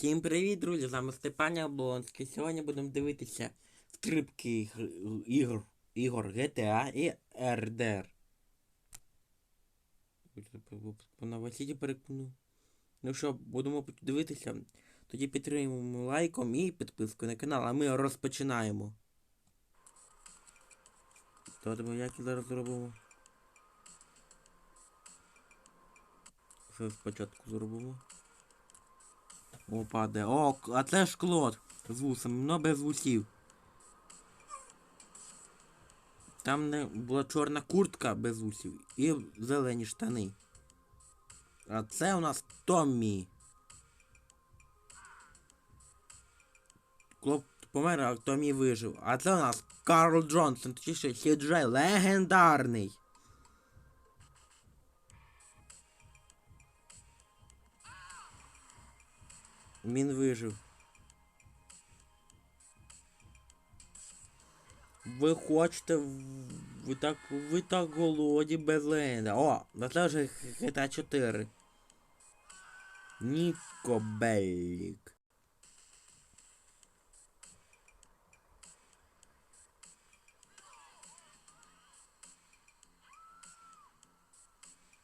Всім привіт, друзі! З вами Степан Яблонський. Сьогодні будемо дивитися скрипки ігор, ігор GTA і RDR. На Васіді перекону. Ну що, будемо дивитися. Тоді підтримуємо лайком і підпискою на канал, а ми розпочинаємо. Тебе як зараз зробимо? Все спочатку зробимо. О, падає. О, а це ж Клод з вусами, но без вусів. Там не була чорна куртка без вусів і зелені штани. А це у нас Томмі. Клоп помер, а Томмі вижив. А це у нас Карл Джонсон, точніше Сіджей легендарний. Він вижив. Ви хочете. Ви так. Ви так голоді без легенда. О, це вже GTA 4. Ніко Беллік.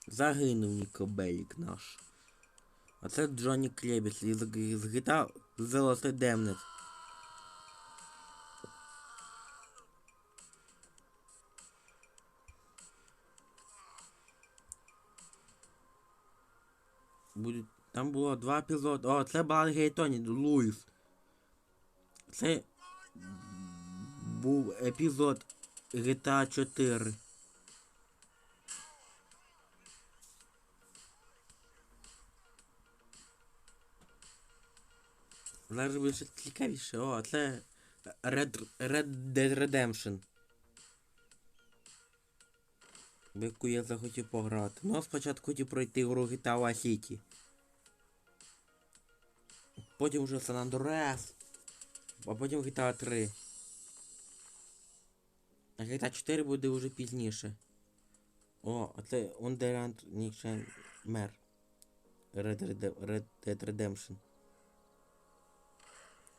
Загинув Ніко Беллік наш. А це Джонні Клебіс із, гіта Золотий Демнет. Буде... Там було два епізоди. О, це була Гейтоні Луїс. Це був епізод GTA 4. Зараз буде ще цікавіше. О, це Red, Red Dead Redemption. В яку я захотів пограти. Ну, спочатку хотів пройти гру GTA City. Потім вже San Andreas. А потім GTA 3. А GTA 4 буде вже пізніше. О, а це Underground Nation Mer. Red, Red, Red Dead Redemption.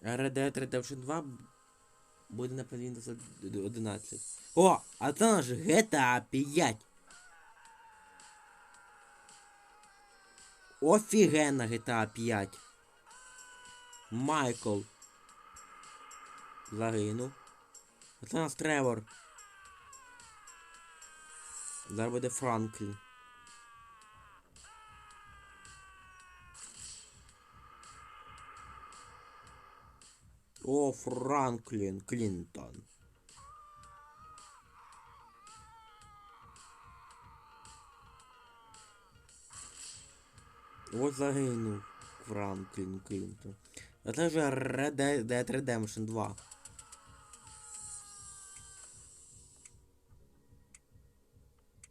А Red Dead Redemption 2 буде на Windows 11. О, а це наш GTA 5. Офігенна GTA 5. Майкл. Загинув. Це у нас Тревор. Зараз буде Франклін. О, Франклін Клінтон. Ось загинув Франклін Клінтон. А це вже Red Dead Redemption 2.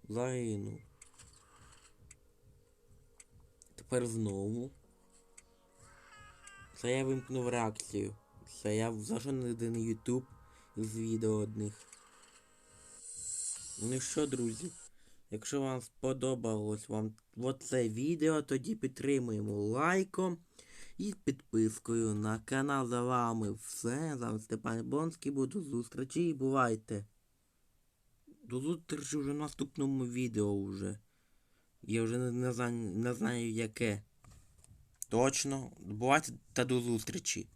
Загинув. Тепер знову. Це я вимкнув реакцію. Це я зайшов на один YouTube з відео одних. Ну що, друзі? Якщо вам сподобалось вам оце відео, тоді підтримуємо лайком і підпискою на канал. За вами все. З вами Степан Бонський. Буду зустрічі і бувайте. До зустрічі вже в наступному відео вже. Я вже не, не, знаю, не знаю яке. Точно. Бувайте та до зустрічі.